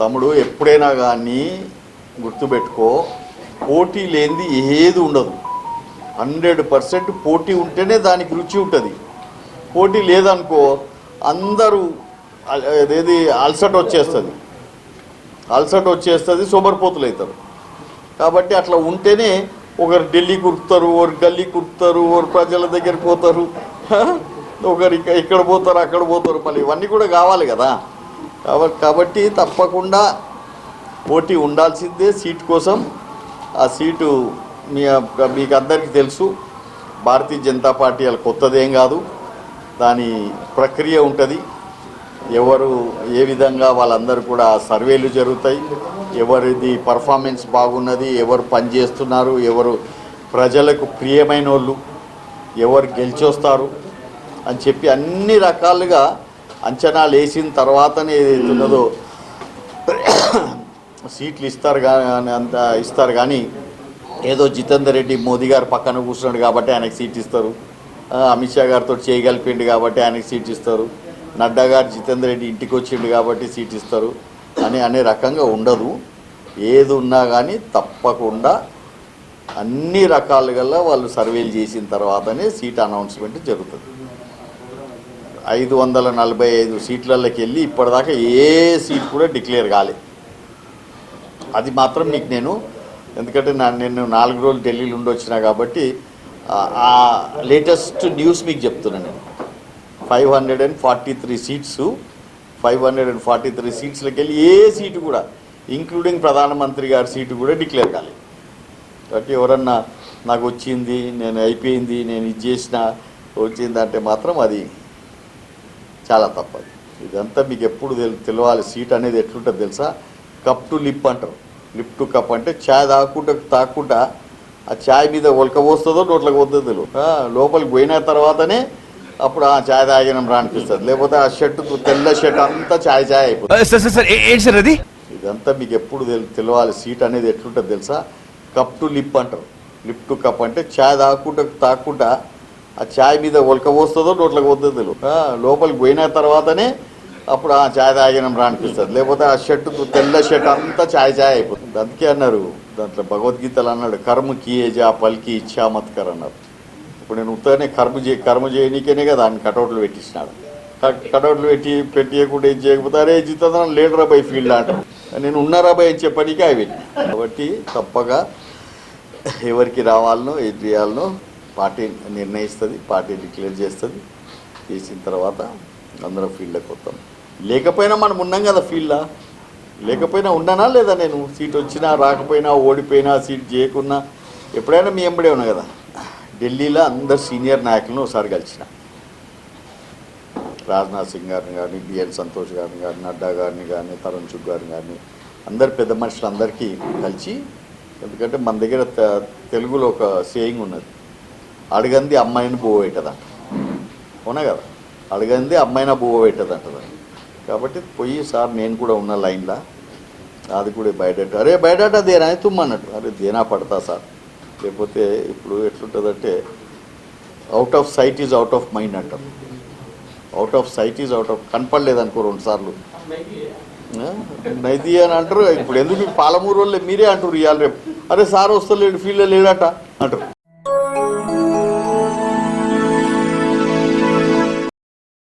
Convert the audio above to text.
తమ్ముడు ఎప్పుడైనా కానీ గుర్తుపెట్టుకో పోటీ లేనిది ఏది ఉండదు. హండ్రెడ్ పర్సెంట్ పోటీ ఉంటేనే దానికి రుచి ఉంటుంది. పోటీ లేదనుకో అందరూ అల్- అదేది అలసట వచ్చేస్తుంది. అలసట వచ్చేస్తుంది సోమరిపోతులు అవుతారు కాబట్టి అట్లా ఉంటేనే ఒకరు ఢిల్లీ కురుకుతారు ఒకరు గల్లీ కురుకుతారు ఒకరు ప్రజల దగ్గరికి పోతారు. ఒకరు ఇక్కడ పోతారు అక్కడ పోతారు. మళ్ళీ ఇవన్నీ కూడా కావాలి కదా. కాబట్టి తప్పకుండా పోటీ ఉండాల్సిందే సీట్ కోసం. ఆ సీటు మీ మీకు అందరికీ తెలుసు. భారతీయ జనతా పార్టీ వాళ్ళ కొత్తదేం కాదు. దాని ప్రక్రియ ఉంటుంది. ఎవరు ఏ విధంగా వాళ్ళందరూ కూడా సర్వేలు జరుగుతాయి. ఎవరిది పర్ఫార్మెన్స్ బాగున్నది ఎవరు పనిచేస్తున్నారు ఎవరు ప్రజలకు ప్రియమైన వాళ్ళు ఎవరు గెలిచొస్తారు అని చెప్పి అన్ని రకాలుగా అంచనాలు వేసిన తర్వాతనే ఏదైతే ఉన్నదో సీట్లు ఇస్తారు కానీ అంత ఇస్తారు కానీ ఏదో జితేందర్ రెడ్డి మోదీ గారు పక్కన కూర్చున్నాడు కాబట్టి ఆయనకు సీట్ ఇస్తారు. అమిత్ షా గారితో చేయగలిపిండు కాబట్టి ఆయనకు సీట్ ఇస్తారు. నడ్డా గారు జితేందర్ రెడ్డి ఇంటికి వచ్చిండు కాబట్టి సీట్ ఇస్తారు. అని అనే రకంగా ఉండదు. ఏది ఉన్నా కానీ తప్పకుండా అన్ని రకాలుగా వాళ్ళు సర్వేలు చేసిన తర్వాతనే సీట్ అనౌన్స్మెంట్ జరుగుతుంది. ఐదు వందల నలభై ఐదు సీట్లలోకి వెళ్ళి ఇప్పటిదాకా ఏ సీట్ కూడా డిక్లేర్ కాలేదు అది మాత్రం మీకు నేను ఎందుకంటే నా నేను నాలుగు రోజులు ఢిల్లీలో ఉండొచ్చినా కాబట్టి ఆ- లేటెస్ట్ న్యూస్ మీకు చెప్తున్నాను నేను. Five hundred and forty three seats five hundred and forty three సీట్స్లోకి వెళ్ళి ఏ సీటు కూడా ఇంక్లూడింగ్ ప్రధానమంత్రి గారి సీటు కూడా డిక్లేర్ కాలేదు కాబట్టి ఎవరన్నా నాకు వచ్చింది నేను అయిపోయింది నేను ఇది చేసిన వచ్చింది అంటే మాత్రం అది చాలా తప్పదు. ఇదంతా మీకు ఎప్పుడు తెలు తెలవాలి. సీట్ అనేది ఎట్లుంటుంది తెలుసా? కప్ టు లిప్ అంటారు. లిప్ టు కప్ అంటే ఛాయ్ తాగకుండా తాగకుండా ఆ ఛాయ్ మీద ఒలక పోస్తుందో నోట్లకు పోతుందో తెలియదు లోపలికి పోయిన తర్వాతనే అప్పుడు ఆ ఛాయ్ తాగినం రా అనిపిస్తుంది. లేకపోతే ఆ షర్టు తెల్ల షర్ట్ అంతా ఛాయ్ ఛాయ్ అయిపోతుంది. ఇదంతా మీకు ఎప్పుడు తెలు తెలవాలి. సీట్ అనేది ఎట్లుంటుంది తెలుసా? కప్ టు లిప్ అంటారు. లిప్ టు కప్ అంటే ఛాయ్ తాగకుండా తాగకుండా ఆ ఛాయ్ మీద ఒలక పోస్తుందో నోట్లకు పోతుందో తెలియదు లోపలికి పోయిన తర్వాతనే అప్పుడు ఆ ఛాయ్ తాగినం రా అనిపిస్తుంది. లేకపోతే ఆ షర్టు తెల్ల షర్ట్ అంతా ఛాయ్ ఛాయ్ అయిపోతుంది. అందుకే అన్నారు దాంట్లో భగవద్గీతలు అన్నాడు కర్మ కియేజా పల్కి ఇచ్చామత్కర్ అన్నారు. ఇప్పుడు నేను ఉత్తగానే కర్మ చే కర్మ చేయనీకేనే కదా ఆయన కటౌట్లు పెట్టించినాడు. కట్- కటౌట్లు పెట్టి పెట్టియకుండా ఏం చేయకపోతే అరే జీతం లేడరా బై ఫీల్డ్ అంటారు. నేను ఉన్నారా బై అని చెప్పడానికి అవి కాబట్టి తప్పగా ఎవరికి రావాలనో ఏది చేయాలనో పార్టీ నిర్ణయిస్తుంది పార్టీ డిక్లేర్ చేస్తుంది. చేసిన తర్వాత అందరం ఫీల్డ్కి వస్తాం. లేకపోయినా మనం ఉన్నాం కదా ఫీల్డ్లో. లేకపోయినా ఉన్నానా లేదా నేను? సీట్ వచ్చినా రాకపోయినా ఓడిపోయినా సీట్ చేయకున్నా ఎప్పుడైనా మీ ఎంబడే ఉన్నా కదా. ఢిల్లీలో అందరు సీనియర్ నాయకులను ఒకసారి కలిసిన. రాజ్నాథ్ సింగ్ గారిని కానీ బిఎన్ సంతోష్ గారిని కానీ నడ్డా గారిని కానీ తరుణ్ చుగ్ గారిని కానీ అందరు పెద్ద మనుషులందరికీ కలిసి ఎందుకంటే మన దగ్గర తెలుగులో ఒక సేయింగ్ ఉన్నది. అడగంది అమ్మాయిని బువ్వ పెట్టదంట. అవునా కదా? అడగంది అమ్మాయిన బువ్వ పెట్టదంటది కాబట్టి పోయి సార్ నేను కూడా ఉన్న లైన్లో. అది కూడా బయట అరే బయట దేనా? తుమ్మన్నట్టు అరే దేనా పడతా సార్? లేకపోతే ఇప్పుడు ఎట్లుంటుందంటే out of sight is out of mind అంటారు out of sight is out of కనపడలేదు అనుకో రెండు సార్లు. నైతి అని అంటారు. ఇప్పుడు ఎందుకు పాలమూరు వాళ్ళే మీరే అంటారు ఇవాళ రేపు. అరే సార్ వస్తలేడు ఫీల్డ్ లేడట అంటారు.